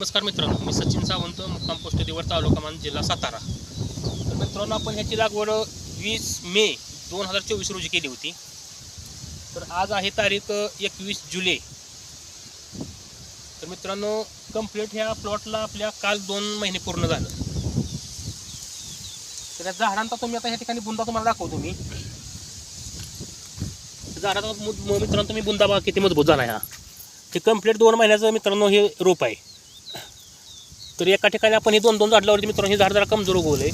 नमस्कार मित्रांनो मी सचिन सावंत मुक्काम पोस्ट देवर तालुका मान जिल्हा सातारा. तर मित्रांनो आपण ह्याची लागवड वीस मे दोन हजार चोवीस रोजी केली होती. तर आज आहे तारीख एकवीस जुलै. तर मित्रांनो कंप्लीट ह्या प्लॉटला आपल्या काल दोन महिने पूर्ण झालं. तर या झाडांचा तुम्ही आता ह्या ठिकाणी बुंदा तुम्हाला दाखवतो मी. झाडाचा मित्रांनो तुम्ही बुंदा किती मजबूत झाला ह्या. ते कंप्लीट दोन महिन्याचं मित्रांनो हे रोप आहे. तर एका ठिकाणी आपण हे दोन दोन झाड लावले मित्रांनो हे झाड जरा कमजोर उगवले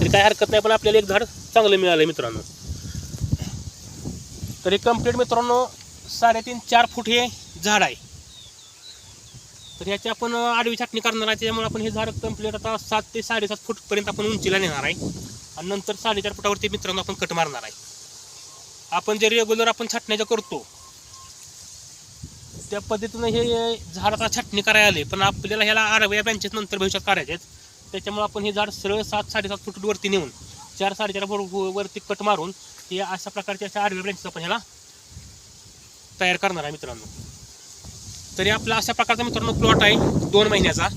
तरी काय हरकत नाही पण आपल्याला एक झाड चांगलं मिळालं मित्रांनो. तर हे कंप्लीट मित्रांनो साडेतीन चार फूट हे झाड आहे. तर याची आपण आडवी छाटणी करणार आहे त्याच्यामुळे आपण हे झाड कंप्लीट आता सात ते साडेसात फूटपर्यंत आपण उंचीला नेणार आहे. आणि नंतर साडेचार फुटावरती मित्रांनो आपण कट मारणार आहे. आपण जे रेग्युलर आपण छाटण्याच्या करतो त्या पद्धतीनं हे झाडाचा छाटणी करायला आले. पण आपल्याला ह्याला आडव्या ब्रँचेस नंतर भविष्यात काढायचे आहेत. त्याच्यामुळे आपण हे झाड सरळ सात साडेसात फुट वरती नेऊन चार साडेचार वरती कट मारून हे अशा प्रकारच्या अशा आडव्या ब्रँचेस आपण ह्याला तयार करणार आहे मित्रांनो. तरी आपला अशा प्रकारचा मित्रांनो प्लॉट आहे दोन महिन्याचा.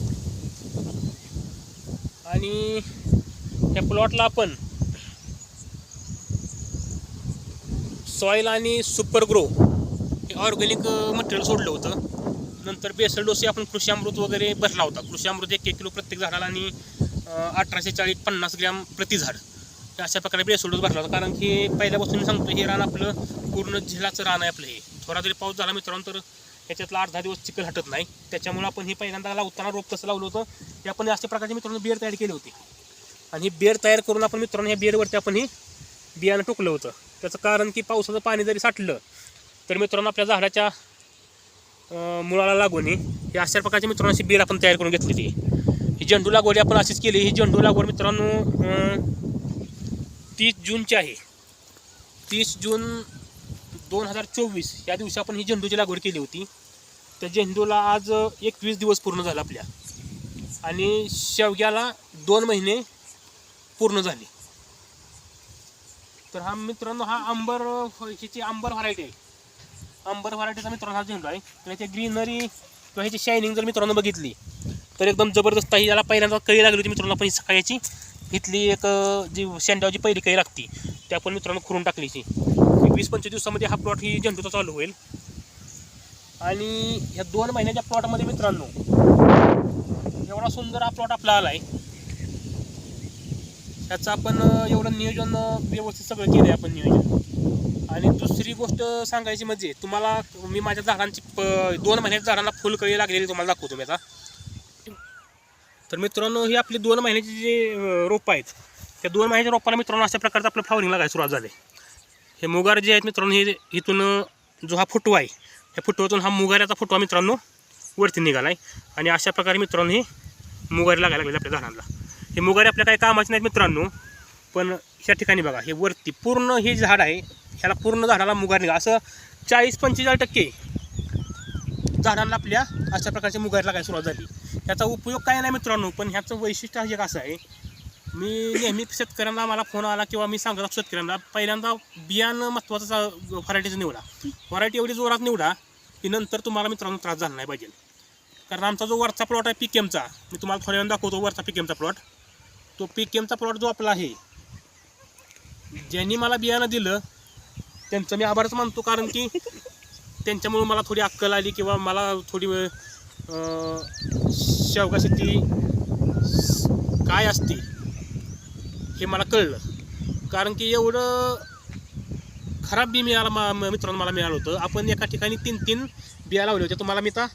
आणि त्या प्लॉटला आपण सॉईल आणि सुपर ग्रो ऑर्गॅनिक मटेरियल सोडलं होतं. नंतर बेसल डोसे आपण कृषी अमृत वगैरे भरला होता. कृषी अमृत एक एक किलो प्रत्येक झाडाला आणि अठराशे चाळीस पन्नास ग्रॅम प्रति झाड. अशा प्रकारे बेसल डोस भरला होता. कारण की पहिल्यापासून सांगतो हे रान आपलं पूर्ण झिलाचं रान आहे आपलं हे. थोडा जरी पाऊस झाला मित्रांनो तर याच्यातला आठ दहा दिवस चिखल हटत नाही. त्याच्यामुळे आपण हे पहिल्यांदा लावताना रोप कसं लावलं होतं ते आपण अशा प्रकारचे मित्रांनो बियर तयार केले होते. आणि ही बेर तयार करून आपण मित्रांनो ह्या बेरवरती आपण हे बियाणं टोकलं होतं. त्याचं कारण की पावसाचं पाणी जरी साठलं तर मित्रांनो आपल्या झाडाच्या मुळाला लागून ही अशा प्रकारची मित्रांनो अशी बीड आपण तयार करून घेतलेली आहे. ही झेंडू लागवड आपण अशीच केली ही झेंडू लागवड मित्रांनो तीस जूनची आहे. तीस जून दोन हजार चोवीस या दिवशी आपण ही झेंडूची लागवड केली होती. त्या झेंडूला आज एकवीस दिवस पूर्ण झाला आपल्या. आणि शेवग्याला दोन महिने पूर्ण झाले. तर हा मित्रांनो हा आंबर ह्याची आंबर व्हरायटी आहे. अंबर व्हरायटीचा मित्रांनो हा झेंडू आहे. तर ह्याची ग्रीनरी किंवा ह्याची शायनिंग जर मित्रांनो बघितली तर एकदम जबरदस्त आहे. याला पहिल्यांदा कळी लागली होती मित्रांनो पण सकाळची. इथली एक जी शेंड्याची पहिली कळी लागती त्या पण मित्रांनो खुरून टाकलीची वीस पंचवीस दिवसामध्ये हा प्लॉट ही झेंडूचा चालू होईल. आणि ह्या दोन महिन्याच्या प्लॉटमध्ये मित्रांनो एवढा सुंदर हा प्लॉट आपला आला आहे त्याचं आपण एवढं नियोजन व्यवस्थित सगळं केलं आहे आपण नियोजन. आणि दुसरी गोष्ट सांगायची म्हणजे तुम्हाला मी माझ्या झाडांची प दोन महिन्याच्या झाडांना फुलकळी लागलेली तुम्हाला दाखवतो मी आता. तर मित्रांनो ही आपली दोन महिन्याची जी रोपं आहेत त्या दोन महिन्याच्या रोपाला मित्रांनो अशा प्रकारचं आपलं फ्लावरिंग लागायला सुरुवात झाली. हे मुगार जे आहेत मित्रांनो हे इथून जो हा फुटवा आहे ह्या फुटवातून हा मुगाऱ्याचा फुटवा मित्रांनो वरती निघाला आहे आणि अशा प्रकारे मित्रांनो हे मुगारी लागायला लागले आपल्या झाडांना. हे मुगारी आपल्या काही कामाचे नाहीत मित्रांनो पण ह्या ठिकाणी बघा हे वरती पूर्ण हे झाड आहे ह्याला पूर्ण झाडाला मुगार निघा असं चाळीस पंचेचाळीस टक्के झाडांना आपल्या अशा प्रकारचे मुगार लागायला सुरुवात झाली. ह्याचा उपयोग काय नाही मित्रांनो पण ह्याचं वैशिष्ट्य एक असं आहे मी नेहमी शेतकऱ्यांना मला फोन आला किंवा मी सांगत असतो शेतकऱ्यांना पहिल्यांदा बियाणं महत्त्वाचं व्हरायटीचं निवडा. व्हरायटी एवढी जोरात निवडा की नंतर तुम्हाला मित्रांनो त्रास झाला नाही पाहिजे. कारण आमचा जो वरचा प्लॉट आहे पी केमचा मी तुम्हाला थोड्या वेळ दाखवतो वरचा पी केमचा प्लॉट तो पी केमचा प्लॉट जो आपला आहे ज्यांनी मला बियाणं दिलं त्यांचं मी आभारच मानतो. कारण की त्यांच्यामुळे मला थोडी अक्कल आली किंवा मला थोडी शेवगा शेती काय असते हे मला कळलं. कारण की एवढं खराब बी मिळालं मा मित्रांनो मला मिळालं होतं. आपण एका ठिकाणी तीन तीन बिया लावले होते तुम्हाला मी आता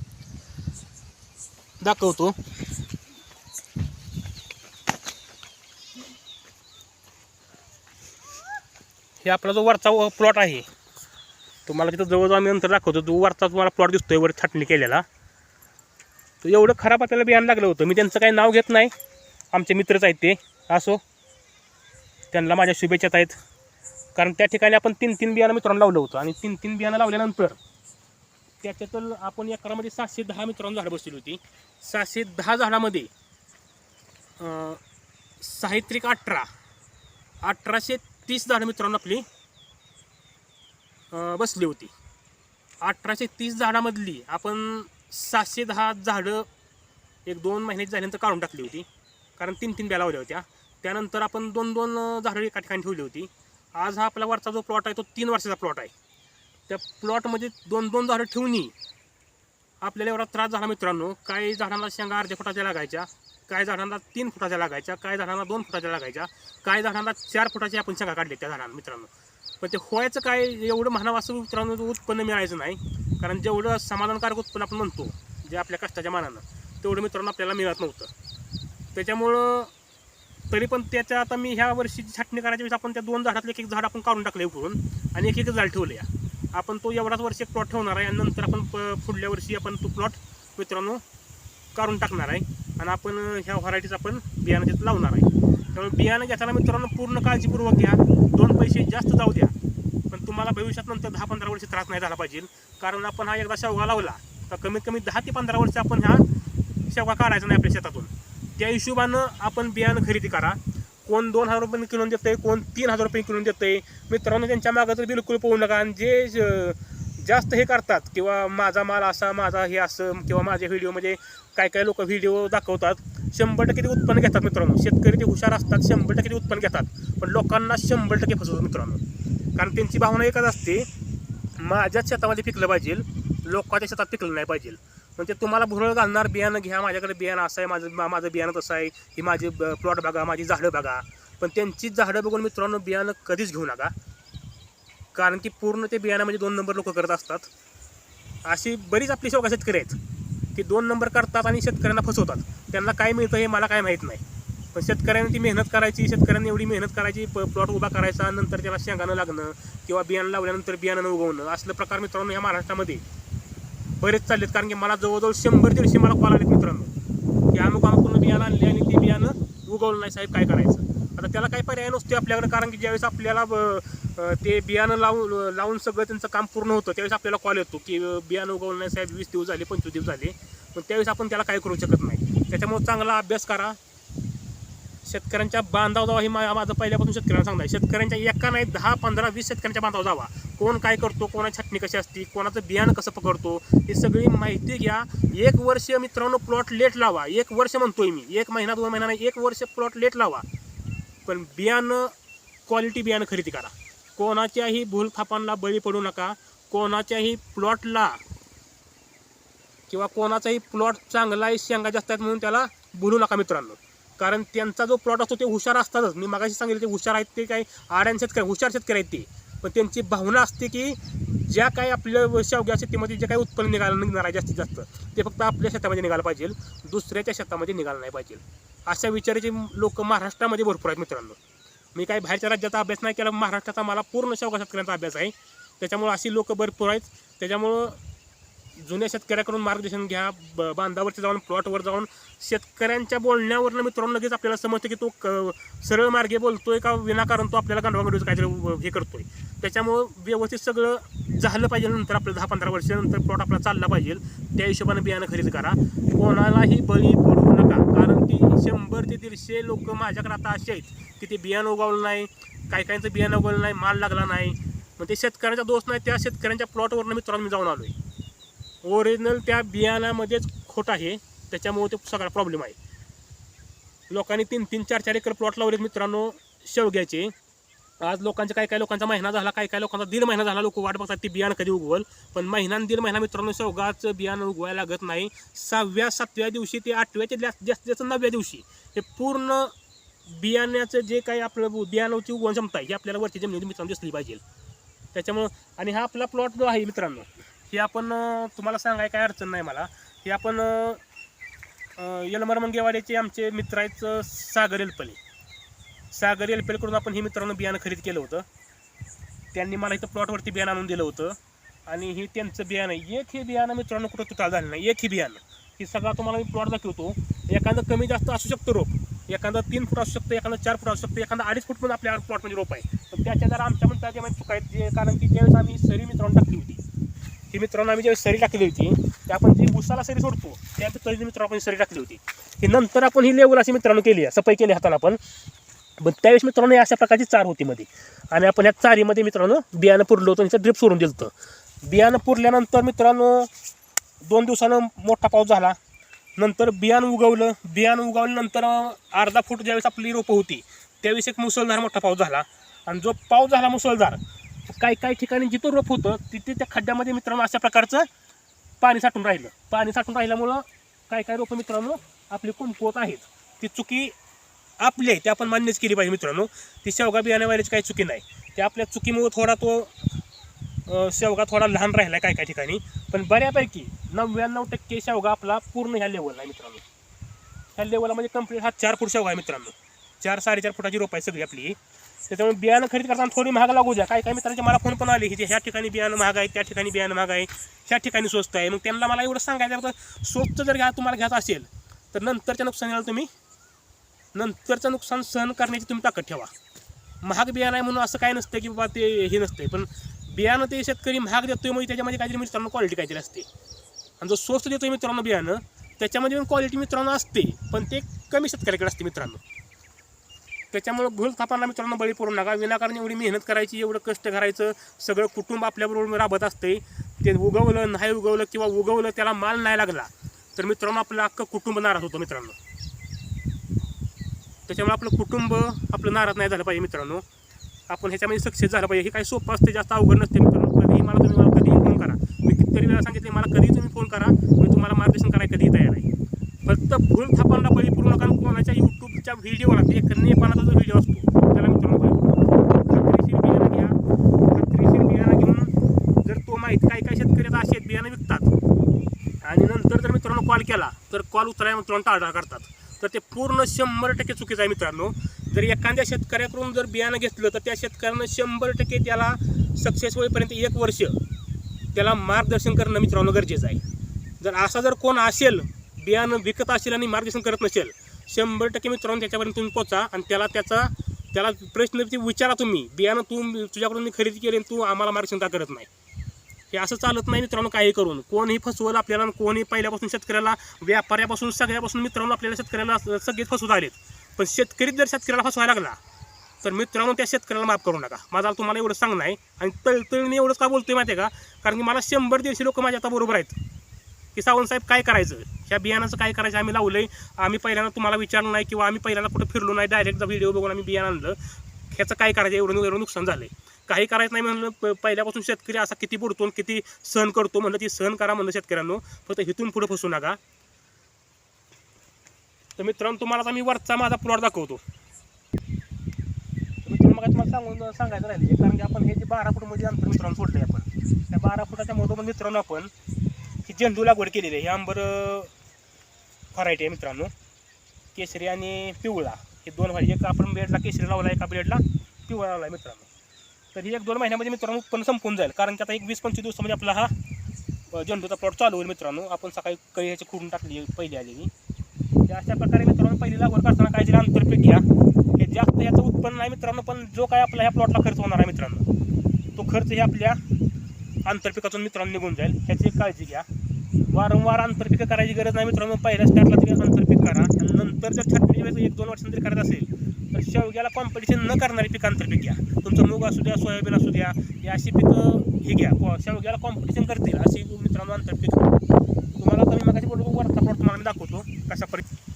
दाखवतो. हे आपला जो वरचा प्लॉट आहे तुम्हाला तिथं जवळजवळ आम्ही नंतर दाखवतो. जो वरचा तुम्हाला प्लॉट दिसतोय वर छाटणी केलेला. तर एवढं खराब आपल्याला बियाणं लागलं होतं. मी त्यांचं काही नाव घेत नाही. आमचे मित्रच आहेत ते. असो. त्यांना माझ्या शुभेच्छाच आहेत. कारण त्या ठिकाणी आपण तीन तीन बियाणं मित्रांनो लावलं होतं. आणि तीन तीन बियाणं लावल्यानंतर त्याच्यातून आपण एकरामध्ये सहाशे दहा मित्रांनो झाडं बसलेली होती. सहाशे दहा झाडामध्ये साहित्रिक अठरा. अठराशे तीस झाडं मित्रांनो आपली बसली होती. अठराशे तीस झाडामधली आपण सातशे दहा झाडं एक दोन महिन्याची झाल्यानंतर काढून टाकली होती. कारण तीन तीन बॅला लावल्या होत्या. त्यानंतर आपण दोन दोन झाडं एका ठिकाणी ठेवली होती. आज हा आपला वरचा जो प्लॉट आहे तो तीन वर्षाचा प्लॉट आहे. त्या प्लॉटमध्ये दोन दोन झाडं ठेवूनही आपल्याला एवढा त्रास झाला मित्रांनो. काही झाडांना शेंगा अर्ध्या फुटाच्या लागायच्या. काही झाडांना तीन फुटाच्या लागायच्या काही झाडांना दोन फुटाच्या लागायच्या काही झाडांना चार फुटाच्या आपण शेंगा काढल्या त्या झाडांना मित्रांनो. पण ते व्हायचं काय एवढं म्हणावं असं मित्रांनो उत्पन्न मिळायचं नाही. कारण जेवढं समाधानकारक उत्पन्न आपण म्हणतो जे आपल्या कष्टाच्या मानानं तेवढं मित्रांनो आपल्याला मिळत नव्हतं. त्याच्यामुळं तरी पण त्याच्या आता मी ह्या वर्षी छाटणी करायच्या वेळेस आपण त्या दोन झाडातले एक एक झाड आपण काढून टाकले उकळून आणि एक एक झाड ठेवले आपण तो एवढाच वर्ष एक प्लॉट ठेवणार आहे आणि नंतर आपण प- पुढल्या वर्षी आपण तो प्लॉट मित्रांनो काढून टाकणार आहे. आणि आपण ह्या व्हरायटीचं आपण बियाणं तिथं लावणार आहे. त्यामुळे बियाणं घेताना मित्रांनो पूर्ण काळजीपूर्वक घ्या. दोन पैसे जास्त जाऊ द्या. पण तुम्हाला भविष्यात नंतर दहा पंधरा वर्ष त्रास नाही झाला पाहिजे. कारण आपण हा एकदा शेवगा लावला तर कमीत कमी दहा ते पंधरा वर्ष आपण ह्या शेवगा काढायचा नाही आपल्या शेतातून. त्या हिशोबानं आपण बियाणं खरेदी करा. कोण दोन हजार रुपये किलो देतंय कोण तीन हजार रुपये किलो देतंय. मित्रांनो त्यांच्या मागं तर बिलकुल पोहू नका. आणि जे जास्त हे करतात किंवा माझा माल असा माझा हे असं किंवा माझ्या व्हिडिओमध्ये म्हणजे काय काय लोक व्हिडिओ दाखवतात शंभर टक्के ते उत्पन्न घेतात मित्रांनो. शेतकरी ते हुशार असतात शंभर टक्के ते उत्पन्न घेतात. पण लोकांना शंभर टक्के फसवतात मित्रांनो. कारण त्यांची भावना एकच असते माझ्याच शेतामध्ये पिकलं पाहिजे लोकांच्या शेतात पिकलं नाही पाहिजे. म्हणजे तुम्हाला भुरळ घालणार बियाणं घ्या माझ्याकडे बियाणं असं आहे माझं मा- माझं बियाणं तसं आहे ही माझी प्लॉट बघा माझी झाडं बघा. पण त्यांची झाडं बघून मित्रांनो बियाणं कधीच घेऊ नका. कारण की पूर्ण ते बियाण्यामध्ये दोन नंबर लोक करत असतात. अशी बरीच आपली शोका शेतकरी आहेत. की दोन नंबर करतात आणि शेतकऱ्यांना फसवतात. त्यांना काय मिळतं हे मला काय माहीत नाही. पण शेतकऱ्यांनी ती मेहनत करायची शेतकऱ्यांनी एवढी मेहनत करायची प्लॉट उभा करायचा नंतर त्याला शेंगानं लागणं किंवा बियाणं लावल्यानंतर बियाणं उगवणं. असलं प्रकार मित्रांनो या महाराष्ट्रामध्ये बरेच चाललेत. कारण की मला जवळजवळ शंभर दीडशे मला कॉल आलेत मित्रांनो. की अमुक अमुक बियाणं आणले आणि ते बियाणं उगवलं नाही साहेब काय करायचं? आता त्याला काही पर्याय नसतो आपल्याकडे. कारण की ज्यावेळेस आपल्याला ते बियाणं लावून लावून सगळं त्यांचं काम पूर्ण होतं. त्यावेळेस आपल्याला कॉल येतो की बियाणं उगवलं नाही साहेब वीस दिवस झाले पंचवीस दिवस झाले. पण त्यावेळेस आपण त्याला काय करू शकत नाही. त्याच्यामुळे चांगला अभ्यास करा. शेतकऱ्यांच्या बांधाव जावा हे मा- माझं पहिल्यापासून शेतकऱ्यांना सांगताय. शेतकऱ्यांच्या एका नाही दहा पंधरा वीस शेतकऱ्यांच्या बांधाव जावा. कोण काय करतो कोणाची छटणी कशी असते कोणाचं बियाणं कसं पकडतो ही सगळी माहिती घ्या. एक वर्ष मित्रांनो प्लॉट लेट लावा. एक वर्ष म्हणतोय मी. एक महिना दोन महिना नाही एक वर्ष प्लॉट लेट लावा. पण बियाणं क्वालिटी बियाणं खरेदी करा. कोणाच्याही भूलथापांना बळी पडू नका. कोणाच्याही प्लॉटला किंवा कोणाचाही प्लॉट चांगला आहे शेंगा जास्त आहेत म्हणून त्याला बोलू नका मित्रांनो. कारण त्यांचा जो प्लॉट असतो ते हुशार असतातच. मी मागाशी सांगितलं ते हुशार आहेत ते काही आड्यान शेतकरी हुशार शेतकरी आहेत ते. पण त्यांची भावना असते की ज्या काही आपल्या शेवग्या शेतीमध्ये जे काही उत्पन्न निघालं निघणार आहे जास्तीत जास्त ते फक्त आपल्या शेतामध्ये निघालं पाहिजे. दुसऱ्याच्या शेतामध्ये निघालं नाही पाहिजे. अशा विचाराचे लोक महाराष्ट्रामध्ये भरपूर आहेत मित्रांनो. मी काही बाहेरच्या राज्याचा अभ्यास नाही केला महाराष्ट्राचा मला पूर्ण शेवगा शेतकऱ्यांचा अभ्यास आहे. त्याच्यामुळं अशी लोक भरपूर आहेत. त्याच्यामुळं जुन्या शेतकऱ्याकडून मार्गदर्शन घ्या ब- बांधावरती जाऊन प्लॉटवर जाऊन. शेतकऱ्यांच्या बोलण्यावरनं मित्रांनो लगेच आपल्याला समजतं की तो क सरळ मार्गे बोलतोय का विनाकारण तो आपल्याला गांडवागांडीचं काहीतरी हे करतोय. त्याच्यामुळं व्यवस्थित सगळं झालं पाहिजे नंतर आपलं दहा पंधरा वर्षानंतर प्लॉट आपला चालला पाहिजे. त्या हिशोबाने बियाणं खरेदी करा. कोणालाही बळी पडू नका कारण की शंभर ते दीडशे लोक माझ्याकडे आता असे आहेत की ते बियाणं उगवलं नाही काही काहींचं बियाणं उगवलं नाही माल लागला नाही. मग ते शेतकऱ्यांचा दोष नाही त्या शेतकऱ्यांच्या प्लॉटवरनं मित्रांनो मी जाऊन आलो आहे ओरिजिनल त्या बियाणामध्येच खोट आहे. त्याच्यामुळे ते सगळा प्रॉब्लेम आहे. लोकांनी तीन तीन चार चार एकर प्लॉट लावलेत मित्रांनो शेवग्याचे. आज लोकांच्या काही काही लोकांचा महिना झाला काही काही लोकांचा दीड महिना झाला लोक वाट बघतात ते बियाणं कधी उगवल. पण महिना दीड महिना मित्रांनो शेवगाचं बियाणं उगवायला लागत नाही. सहाव्या सातव्या दिवशी ते आठव्या ते जास्त जास्तीत जास्त नवव्या दिवशी हे पूर्ण बियाण्याचं जे काही आपलं बियाणाची उगवण क्षमता आहे ही आपल्याला वरती जमिनीत मित्रांनो दिसली पाहिजे. त्याच्यामुळं आणि हा आपला प्लॉट जो आहे मित्रांनो हे आपण तुम्हाला सांगाय काय अडचण नाही मला. हे आपण यलमर मंगेवाड्याचे आमचे मित्र आहेत सागर एलपले. सागर एलपलेकडून आपण हे मित्रांनो बियाणं खरेदी केलं होतं. त्यांनी मला इथं प्लॉटवरती बियाणं आणून दिलं होतं. आणि हे त्यांचं बियाणं एक हे बियाणं मित्रांनो कुठं तुटाळ झालं नाही. एक हे बियाणं. हे सगळा तुम्हाला मी प्लॉट दाखवतो. एखादं कमी जास्त असू शकतो रोप. एखादं तीन फूट असू शकतं एखादं चार फूट असू शकतं एखादं अडीच फूट पण आपल्या प्लॉटमध्ये रोप आहे. पण त्याच्या जरा आमच्या म्हणतात त्यामध्ये चुका जे कारण की ज्यावेळेस आम्ही सरी मित्रांनो टाकली होती ही मित्रांनो आम्ही ज्यावेळी सरी टाकली होती ते आपण जी उसाला सरी सोडतो त्या तरी मित्रांनो आपण सरी टाकली होती ही नंतर आपण ही लेवल अशी मित्रांनो केली आहे सफाई केली हाताला आपण. पण त्यावेळेस मित्रांनो अशा प्रकारची चार होती मध्ये. आणि आपण या चारीमध्ये मित्रांनो बियाणं पुरलं होतं त्याचं ड्रिप सोडून दिलं होतं. बियाणं पुरल्यानंतर मित्रांनो दोन दिवसानं मोठा पाऊस झाला. नंतर बियाणं उगवलं. बियाणं उगवल्यानंतर अर्धा फूट ज्यावेळेस आपली रोपं होती त्यावेळेस एक मुसळधार मोठा पाऊस झाला. आणि जो पाऊस झाला मुसळधार काही काही ठिकाणी जिथं रोप होतं तिथे त्या खड्ड्यामध्ये मित्रांनो अशा प्रकारचं पाणी साठून राहिलं. पाणी साठून राहिल्यामुळं काही काही रोपं मित्रांनो आपली कुंपवत आहेत. ती चुकी आपली आहे ती आपण मान्यच केली पाहिजे मित्रांनो. ती शेवगा बियाण्यावाल्याची काही चुकी नाही. ते आपल्या चुकीमुळं थोडा तो शेवगा थोडा लहान राहिला काही काही ठिकाणी. पण बऱ्यापैकी नव्याण्णव टक्के शेवगा आपला पूर्ण ह्या लेवलला आहे मित्रांनो. ह्या लेवलला म्हणजे कंप्लीट हा चार फूट शेवगा आहे मित्रांनो. चार साडेचार फुटाची रोप आहे सगळी आपली. त्याच्यामुळे बियाणं खरेदी करताना थोडी महाग लागू द्या. काही काही मित्रांचे मला फोन पण आले की ह्या ठिकाणी बियाणं महाग आहे त्या ठिकाणी बियाणं महाग आहे ह्या ठिकाणी स्वस्त आहे. मग त्यांना मला एवढं सांगायचं तर स्वस्त जर घ्या तुम्हाला घ्यायचं असेल तर नंतरच्या नुकसानीला तुम्ही नंतरचं नुकसान सहन करण्याची तुम्ही ताकद ठेवा. महाग बियाणं आहे म्हणून असं काय नसतं की बाबा ते हे नसते पण बियाणं ते शेतकरी महाग देतोय म्हणजे त्याच्यामध्ये काहीतरी मित्रांनो क्वालिटी काहीतरी असते. आणि जो स्वस्त देतोय मित्रांनो बियाणं त्याच्यामध्ये पण क्वालिटी मित्रांनो असते. पण ते कमी शेतकऱ्याकडे असते मित्रांनो. त्याच्यामुळे भूल थापांना मित्रांनो बळी पडू नका. विनाकारण एवढी मेहनत करायची एवढं कष्ट करायचं सगळं कुटुंब आपल्याबरोबर राबत असते ते उगवलं नाही उगवलं किंवा उगवलं त्याला माल नाही लागला तर मित्रांनो आपलं अख्खं कुटुंब नाराज होतं मित्रांनो. त्याच्यामुळे आपलं कुटुंब आपलं नाराज नाही झालं पाहिजे मित्रांनो. आपण ह्याच्यामध्ये सक्सेस झालं पाहिजे. हे काही सोपं असते जास्त अवघड नसते मित्रांनो. कधीही मला तुम्ही मला कधीही फोन करा. मी कितीतरी वेळा सांगितले मला कधीही तुम्ही फोन करा. मी तुम्हाला मार्गदर्शन करायला कधीही तयार आहे फक्त भूल थापांना बळी पूर्ण कारण कोणाच्या यूट्यूब त्यांच्या व्हिडिओला म्हणजे ते एक नेपाळाचा जो व्हिडिओ असतो त्याला मित्रांनो खात्रीशीर बियाणं घ्या. खात्रीशीर बियाणं घेऊन जर तो माहीत काही काही शेतकरी आता असे बियाणं विकतात. आणि नंतर जर मित्रांनो कॉल केला तर कॉल उचलायला मित्रांनो टाळटाळ करतात. तर ते पूर्ण शंभर टक्के चुकीचं आहे मित्रांनो. जर एखाद्या शेतकऱ्याकडून जर बियाणं घेतलं तर त्या शेतकऱ्यानं शंभर टक्के त्याला सक्सेस होईपर्यंत एक वर्ष त्याला मार्गदर्शन करणं मित्रांनो गरजेचं आहे. जर असा जर कोण असेल बियाणं विकत असेल आणि मार्गदर्शन करत नसेल शंभर टक्के मित्रांनो त्याच्यापर्यंत तुम्ही पोचा आणि त्याला त्याचा त्याला प्रश्न ते विचारा तुम्ही. बियाणं तू तुझ्याकडून मी खरेदी केली आणि तू आम्हाला मार्गदर्शन का करत नाही. हे असं चालत नाही मित्रांनो काही करून. कोणही फसवलं आपल्याला कोणी पहिल्यापासून शेतकऱ्याला व्यापाऱ्यापासून सगळ्यापासून मित्रांनो आपल्याला शेतकऱ्याला सगळेच फसवत आलेत. पण शेतकरी जर शेतकऱ्याला फसवायला लागला तर मित्रांनो त्या शेतकऱ्याला माफ करू नका. माझा तुम्हाला एवढं सांगणं आहे आणि तळतळीने एवढंच का बोलतोय माहिती आहे का? कारण की मला शंभर दीडशे लोक माझ्या आता बरोबर आहेत. की सावंत साहेब काय करायचं? ह्या बियाणाचं काय करायचं? आम्ही लावलंय. आम्ही पहिल्यांदा तुम्हाला विचारलं नाही किंवा आम्ही पहिल्यांदा कुठं फिरलो नाही. डायरेक्ट व्हिडिओ बघून आम्ही बियाणं आणलं. ह्याचं काय करायचं? एवढं एवढं नुकसान झालंय. काही करायचं नाही म्हणलं. प- पहिल्यापासून शेतकरी असा किती बुडतो आणि किती सहन करतो म्हणलं ती सहन करा म्हणलं शेतकऱ्यांनो. फक्त इथून पुढे फसू नका. तर मित्रांनो तुम्हाला आता मी वरचा माझा प्लॉट दाखवतो. मित्रांनो मग तुम्हाला सांगून सांगायचं राहिले कारण की आपण हे जे बारा फूटमध्ये म्हणजे अंतर मित्रांनो सोडलंय आपण. त्या बारा फुटाच्या मधोमध मित्रांनो आपण ही झेंडू लागवड केलेली आहे. ही आंबर व्हरायटी आहे मित्रांनो. केसरी आणि पिवळा. हे दोन व्हरायटी एक आपण बेडला केसरी लावला एका ब्रेडला पिवळा लावला आहे मित्रांनो. तर ही एक दोन महिन्यामध्ये मित्रांनो उत्पन्न संपून जाईल. कारण की आता एक वीस पंचवीस दिवसामध्ये आपला हा झेंडूचा प्लॉट चालू होईल मित्रांनो. आपण सकाळी काही ह्याची खुडून टाकली पहिली आलेली. ते अशा प्रकारे मित्रांनो पहिली लागवड करताना काय जरी आंतरपीक घ्या. हे जास्त याचं उत्पन्न नाही मित्रांनो पण जो काय आपला ह्या प्लॉटला खर्च होणार आहे मित्रांनो तो खर्च हे आपल्या आंतरपिकातून मित्रांनो निघून जाईल. ह्याची काळजी घ्या. वारंवार आंतरपिकं करायची गरज नाही मित्रांनो. पहिल्या स्टार्टला तुम्ही आंतरपीक करा. आणि नंतर जर छाटणी वेळेस एक दोन वर्षांनी करत असेल तर शेवग्याला कॉम्पिटिशन न करणारी पिकं आंतरपीक घ्या. तुमचं मूग असू द्या सोयाबीन असू द्या या अशी पिकं ही घ्या. शेवग्याला कॉम्पिटिशन करतील अशी मित्रांनो आंतरपीक तुम्हाला कमी मी मगाशी वरचा प्लॉट तुम्हाला मी दाखवतो कशा परिस्थिती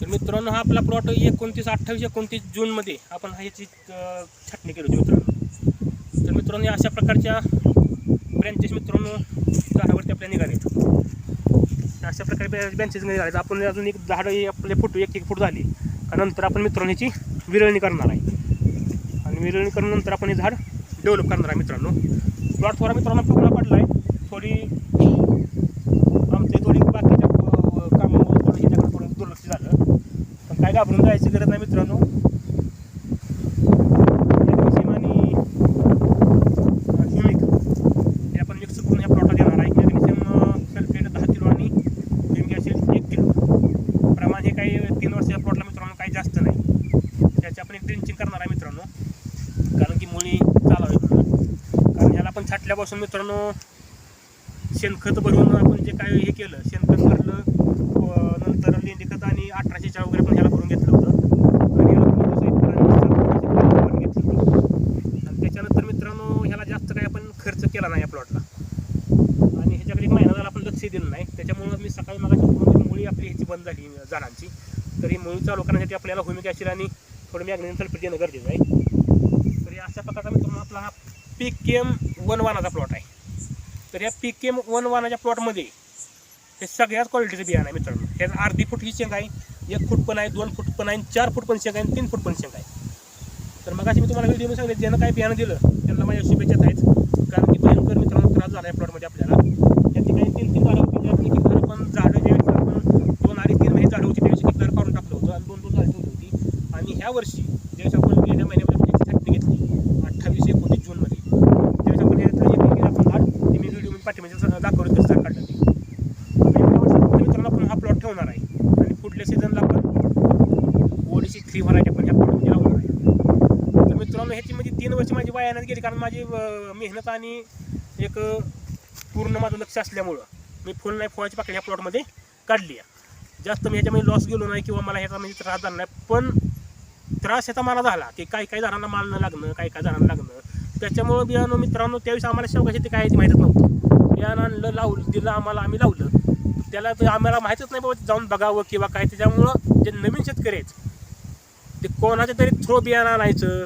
तर मित्रांनो हा आपला प्लॉट एकोणतीस अठ्ठावीस एकोणतीस जूनमध्ये आपण ह्याची छाटणी केली होती मित्रांनो. तर मित्रांनो या अशा प्रकारच्या ब्रँचेस मित्रांनो झाडावरती आपल्या निघालेत अशा प्रकारे ब्रँचेस निघालेत आपण अजून एक झाडं हे आपले फुट एक एक फूट झाली. का नंतर आपण मित्रांनो ह्याची विरळणी करणार आहे. आणि विरळणी करून आपण हे झाड डेव्हलप करणार आहे मित्रांनो. प्लॉट थोडा मित्रांनो फुगडा पडला आहे थोडी आमचे थोडी बाकीच्या कामामुळे थोडं थोडं दुर्लक्ष झालं. पण काय घाबरून जायची गरज नाही मित्रांनो मॅग्नेशियम आणि ह्युमिक हे आपण मिक्स करून ह्या प्लॉटला देणार आहे मॅग्नेशियम सल्फेट दहा किलो आणि ह्युमिक ॲसिड एक किलो प्रमाण हे काही तीन वर्षाच्या प्लॉटला मित्रांनो काही जास्त नाही त्याची आपण एक ड्रिंचिंग करणार आहे मित्रांनो कारण की मुळी चालावी म्हणून कारण ह्याला मित्रांनो शेणखत भरून आपण जे काय हे केलं शेणखत भरलं नंतर लेंडी खत आणि अठराशेच्या वगैरे पण ह्याला भरून घेतलं होतं. आणि घेतलं होतं. आणि त्याच्यानंतर मित्रांनो ह्याला जास्त काही आपण खर्च केला नाही या प्लॉटला आणि ह्याच्याकडे एक महिना झाला आपण लक्ष आपली ह्याची बंद झाली झाडांची. तर ही मुळी चालू करण्यासाठी आपल्याला भूमिका ॲसिड आणि थोडं मॅग्नेशियम सल्फेट देणं गरजेचं आहे. तर अशा प्रकारचा मित्रांनो आपला हा पीक केम वन वानाचा प्लॉट आहे. तर या पी के एम वन वानाच्या प्लॉटमध्ये हे सगळ्याच क्वालिटीचं बियाणं आहे मित्रांनो. ह्याचं अर्धी फूट ही शेंग आहे एक फूट पण आहे दोन फूट पण आहे चार फूट पण शेंग आहे आणि तीन फूट पण शेंग आहे. तर मग अशी मी तुम्हाला व्हिडिओ सांगितलं ज्यानं काय बियाणं दिलं त्यांना माझ्या शुभेच्छा आहेत कारण की भयंकर मित्रांनो त्रास झाला आहे प्लॉटमध्ये आपल्याला. त्या ठिकाणी तीन तीन झाडं होती त्यातली किती पण झाडं जे आपण दोन अडीच तीन महिने झाडं होती त्यावेळेस किती काढून टाकलं होतं आणि दोन दोन झाडं ठेवली होती. आणि ह्या वर्षी ज्यावेळेस आपण गेल्या महिन्यामध्ये त्याची छाटणी घेतली अठ्ठावीस एकोणीस जूनमध्ये त्यावेळेस आपण ह्याचं एक एक आपण झाड ते मी व्हिडिओ पाठीमध्ये स- दाखवलं कसं झाड काढलं ते आता या वर्षी फक्त मित्रांनो आपण हा प्लॉट ठेवणार आहे आणि पुढल्या सीझनला आपण ओडीसी पण ह्या आहे तर मित्रांनो ह्याची म्हणजे तीन वर्ष माझी वायानं गेली कारण माझी मेहनत आणि एक पूर्ण माझं लक्ष असल्यामुळं मी फुल नाही फळाची पाकळी ह्या प्लॉटमध्ये काढली आहे. जास्त मी ह्याच्यामध्ये लॉस गेलो नाही किंवा मला ह्याचा म्हणजे त्रास झाला नाही पण त्रास ह्याचा मला झाला की काही काही झाडांना माल न लागणं काही काही झाडांना लागणं. त्याच्यामुळं बियाणं मित्रांनो त्यावेळेस आम्हाला शेवगा ते काय याची नव्हतं. बियाणं आणलं लावलं दिलं आम्हाला आम्ही लावलं. त्याला ते आम्हाला माहीतच नाही बाबा जाऊन बघावं किंवा काय त्याच्यामुळं जे नवीन शेतकरी आहेत ते कोणाच्या तरी थ्रो बियाणं आणायचं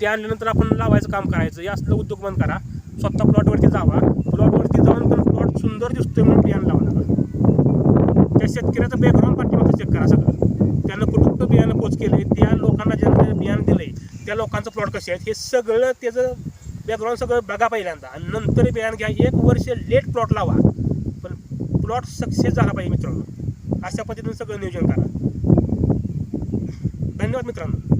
ते आणल्यानंतर आपण लावायचं काम करायचं. या असलं उद्योग बंद करा. स्वतः प्लॉटवरती जावा. प्लॉटवरती जाऊन पण प्लॉट सुंदर दिसतोय म्हणून बियाणं लावा नका. त्या शेतकऱ्याचं बॅकग्राऊंड पाठीमागचं चेक करा सगळं. त्यानं कुठं कुठं बियाणं पोच केलंय? त्या लोकांना ज्यांना बियाणं दिलंय त्या लोकांचं प्लॉट कसे आहेत? हे सगळं त्याचं बॅकग्राऊंड सगळं बघा पहिल्यांदा. आणि नंतर बियाणं घ्या. एक वर्ष लेट प्लॉट लावा. पण प्लॉट सक्सेस झाला पाहिजे मित्रांनो. अशा पद्धतीनं सगळं नियोजन करा. धन्यवाद मित्रांनो.